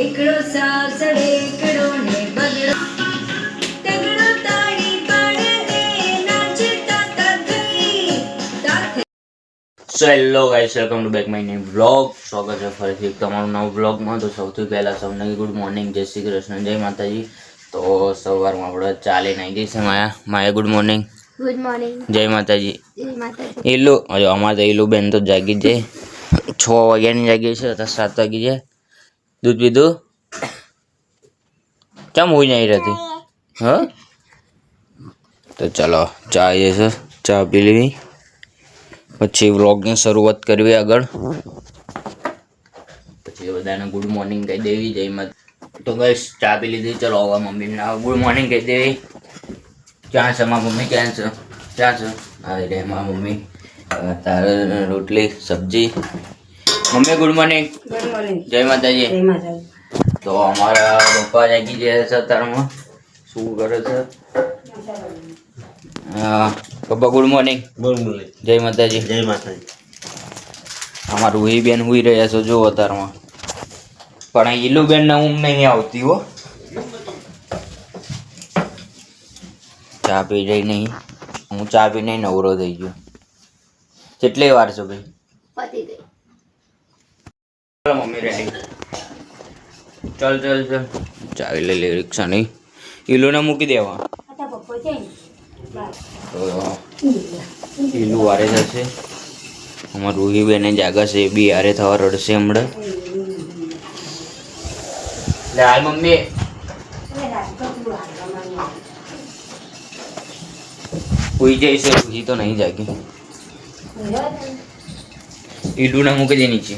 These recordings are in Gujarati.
એકડો સાસડે એકડો ને બગડો તગડો તાળી પાડે ને નાચે તાતા થઈ તાથે so hello guys welcome to back my new vlog સ્વાગત છે ફરીથી તમારું નવું વ્લોગમાં તો સૌથી પહેલાં સૌને ગુડ મોર્નિંગ જય શ્રી કૃષ્ણ જય માતાજી. તો સવારમાં આપણે ચાલીને આવી જઈશું Maya. Maya good morning good morning જય માતાજી. જય માતાજી. અમારે તો ઈલું બેન તો જાગી જાય. છ વાગ્યાની જાગી છે અથવા સાત વાગી જાય દૂધ પીધું? કેમ હું નહીં રહેતી? હ? તો ચલો, ચા એ છે, ચા પી લેવી. પછી વ્લોગની શરૂઆત કરવી આગળ. પછી બધાને ગુડ મોર્નિંગ કહી દેવી જઈ મત તો બસ ચા પી લીધી. ચલો, હવે મમ્મીને ગુડ મોર્નિંગ કહી દેવી. ક્યાં છે મારા મમ્મી? ક્યાં છે? ક્યાં છે? હા રે, મારા મમ્મી. તારે રોટલી, સબ્જી મમ્મી ગુડ મોર્નિંગ. Good morning. જય માતાજી. જય માતાજી. તો અમારા પપ્પા જાગી ગયા છે અત્યારમાં. શું કરે છે? પપ્પા ગુડ મોર્નિંગ. Good morning. જય માતાજી. જય માતાજી. અમારું રૂહી બેન હુઈ રહ્યા છો જો અત્યારમાં. પણ ઈલુ બેન ને ઊંઘ નહીં આવતી હો. ચા પી રહી નહીં. હું ચા પી નહીં નવરો થઈ ગયો. કેટલી વાર છે ભાઈ? પતી ગઈ. મમ્મી રેડી ચાલ ચાલ ચાલ. ચાવી લઈ લે રિક્ષા નહીં ઈલુને મૂકી દેવા. તો ઈલુ. વારે જશે. અમાર રૂહી બેને જાગા છે એ બી હારે થવા રડશે હમણાં. હાલ મમ્મી. ઉઈ છે રૂહી તો નહીં જાગી. ઈલુને મૂકી દે નીચે.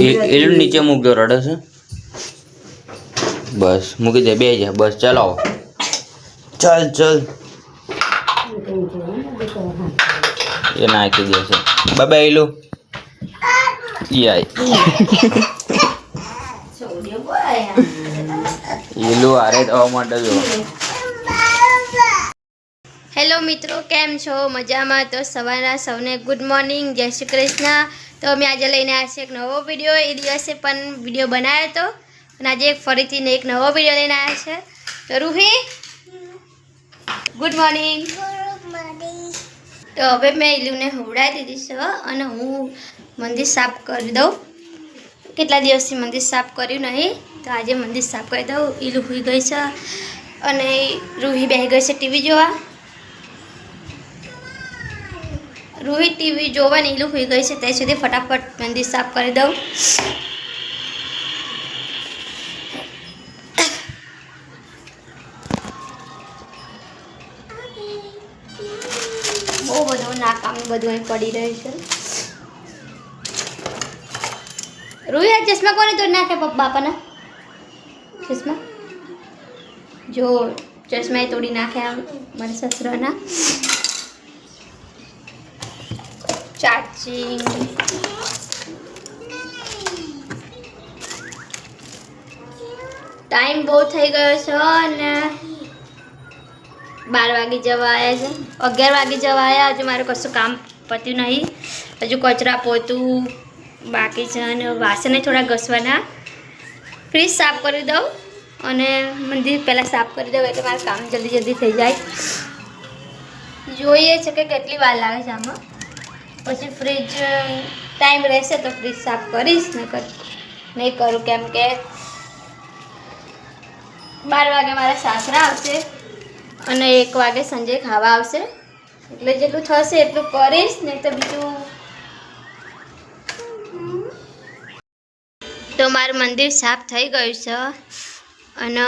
ઈલુ નીચે મૂક્યો રડે છે? બસ મૂકી દે બે જા બસ ચલાવો ચાલ ચાલ. એ નાખી દેશે બાબા ઈલુ યાય એલું આરે થવા માટે જો હેલો મિત્રો, કેમ છો? મજામાં? તો સવારના સૌને ગુડ મોર્નિંગ, જય શ્રી કૃષ્ણ. તો અમે આજે લઈને આવ્યા છીએ એક નવો વીડિયો. એ દિવસે પણ વીડિયો બનાવ્યો હતો. અને આજે એક ફરીથી એક નવો વીડિયો લઈને આવ્યા છે. તો રૂહી, ગુડ મોર્નિંગ. તો હવે મેં ઇલુને હુવડાવી દીધી છે અને હું મંદિર સાફ કરી દઉં. કેટલા દિવસથી મંદિર સાફ કર્યું નહીં? તો આજે મંદિર સાફ કરી દઉં. ઇલુ હુઈ ગઈ છે. અને રૂહી બેસી ગઈ છે ટીવી જોવા. રૂહી ટીવી જોવા નીલું ઈલુ ગઈ છે ત્યાં સુધી ફટાફટ મંદિર સાફ કરી દઉં. બહુ બધું નાકામ બધું અહીં પડી રહ્યું છે. રૂહી આ ચશ્મા કોને તોડી નાખે બાપાના? ચશ્મા? જો ચશ્મા તોડી નાખ્યા મારા સસરાના. ચાર્જિંગ ટાઈમ બહુ થઈ ગયો છે અને બાર વાગે જવા આવ્યા છે. અગિયાર વાગે જવા આવ્યા. હજુ મારું કશું કામ પત્યું નહીં. હજુ કચરા પોતું બાકી છે અને વાસણને થોડા ઘસવાના. ફ્રીજ સાફ કરી દઉં અને મંદિર પહેલાં સાફ કરી દઉં એટલે મારું કામ જલ્દી જલ્દી થઈ જાય. જોઈએ છે કે કેટલી વાર લાગે છે આમાં. પછી ફ્રીજ ટાઈમ રહેશે તો ફ્રીજ સાફ કરીશ, નકર નહીં કરું, કેમ કે બાર વાગે મારા સાસરા આવશે અને એક વાગે સંજય ખાવા આવશે. એટલે જેટલું થશે એટલું કરીશ, નહીં તો બીજું તો મારું મંદિર સાફ થઈ ગયું છે અને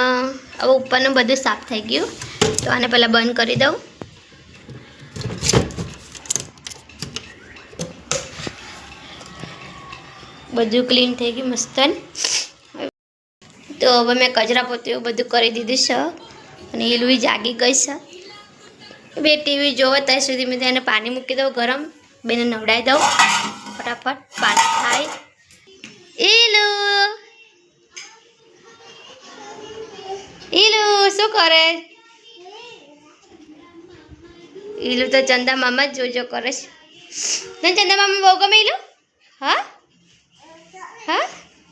હવે ઉપરનું બધું સાફ થઈ ગયું. તો આને પહેલાં બંધ કરી દઉં. બધું ક્લીન થઈ ગયું મસ્તન. તો હવે મેં કચરા પોતે બધું કરી દીધું છે. અને એ લુઈ જાગી ગઈ છે. બે ટીવી જોવે ત્યાં સુધી મેં તેને પાણી મૂકી દઉં ગરમ. બેને નવડાવી દઉં. ફટાફટ પાણી થાય. ઈલુ. ઈલુ, શું કરે? ઈલુ તો ચંદા મામા જ જોજો કરે છે. ચંદા મામા બહુ ગમે ઈલુ?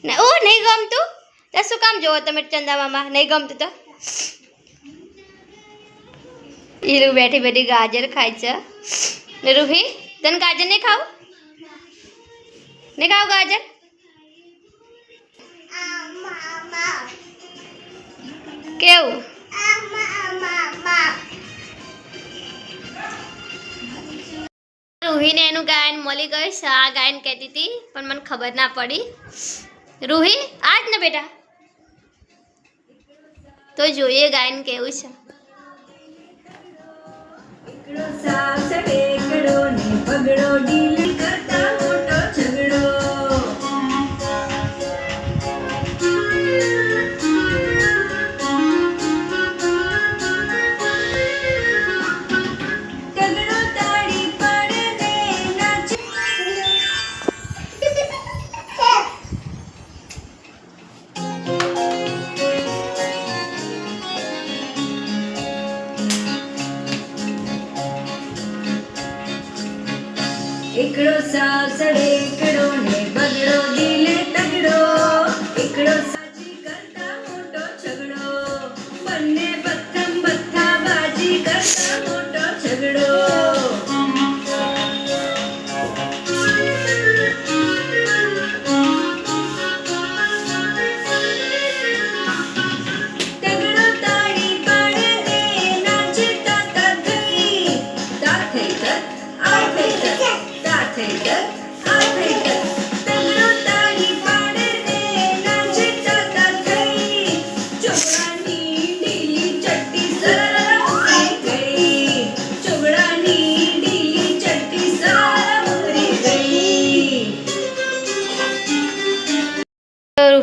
ને ઓ, નહીં ગમતું? તો શું કામ જોવો તમે ચંદામામાં નહીં ગમતું તો? ઈરુ બેઠી બેઠી ગાજર ખાય છે. રૂહી, તને ગાજર નહીં ખાવું? નહીં ખાવું ગાજર? કેવું? રૂહીને એનું ગાયન મળી ગઈ છે. આ ગાયન કહેતી હતી, પણ મને ખબર ના પડી. રૂહી આજ ને બેટા? તો જોઈએ ગાયન કેવું છે. એકડો સાસડે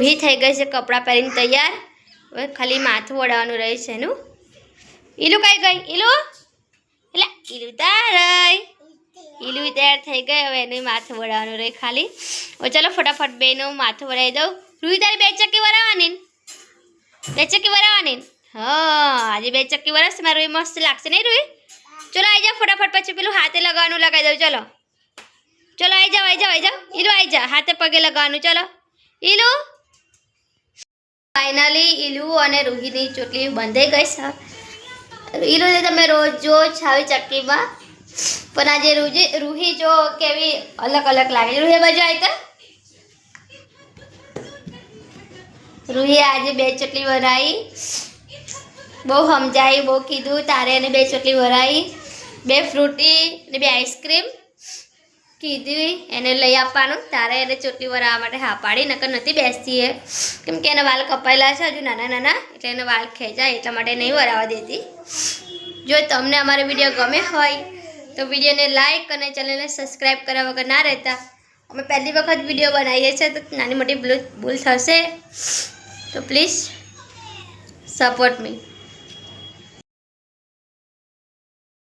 રૂહી થઈ ગઈ છે, કપડાં પહેરીને તૈયાર. હવે ખાલી માથું ઓળાવવાનું રહે છે એનું. ઈલું કઈ ગઈ? ઈલું? એટલે ઈલું તારઈ ઈલું તૈયાર થઈ ગઈ, હવે એનું માથું વળાવવાનું રહે ખાલી. હવે ચાલો ફટાફટ બેનું માથું વળાવી દઉં. રૂહી તારી બે ચક્કી વરાવવાની બે ચક્કી વરાવવાની? હા, આજે બે ચક્કી વરસ મારું રૂહી મસ્ત લાગશે નહીં રૂહી ચલો આવી જાઓ ફટાફટ, પછી પેલું હાથે લગાવવાનું લગાવી દઉં, ચલો. ચલો આવી જાઓ આવી જાઓ આવી જાઓ. ઈલું આવી જાઓ હાથે પગે લગાવવાનું, ચલો. ઈલુ? ફાઇનલી ઈલુ અને રૂહીની ચોટલી બંધાઈ ગઈ છે. ઈલુને તમે રોજ જો છાવી ચક્કીમાં પણ આજે રૂજી રૂહી જો કેવી અલગ અલગ લાગે. રૂહી બાજુ આવી તો. રૂહી આજે બે ચોટલી ભરાઈ બહુ સમજાઈ, બહુ કીધું, તારે અને બે ચોટલી ભરાઈ બે ફ્રૂટી ને બે આઈસ્ક્રીમ કીધી એને લઈ આપવાનું. તારે એને ચોટલી વરાવવા માટે હા પાડી, નકર નથી બેસતી એ. કેમ કે એના વાળ કપાયેલા છે, હજુ નાના નાના, એટલે એને વાળ ખેંચાય, એટલા માટે નહીં વરાવવા દેતી. જો તમને અમારો વીડિયો ગમે હોય, તો વિડીયોને લાઈક અને ચેનલને સબસ્ક્રાઈબ કર્યા વગર ના રહેતા. અમે પહેલી વખત વીડિયો બનાવીએ છીએ, તો નાની મોટી ભૂલ થશે. તો પ્લીઝ સપોર્ટ મી.